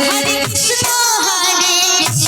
Hare Krishna Hare Krishna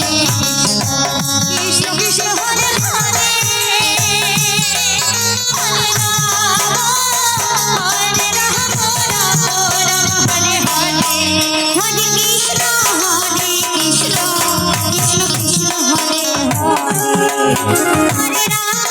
Radhe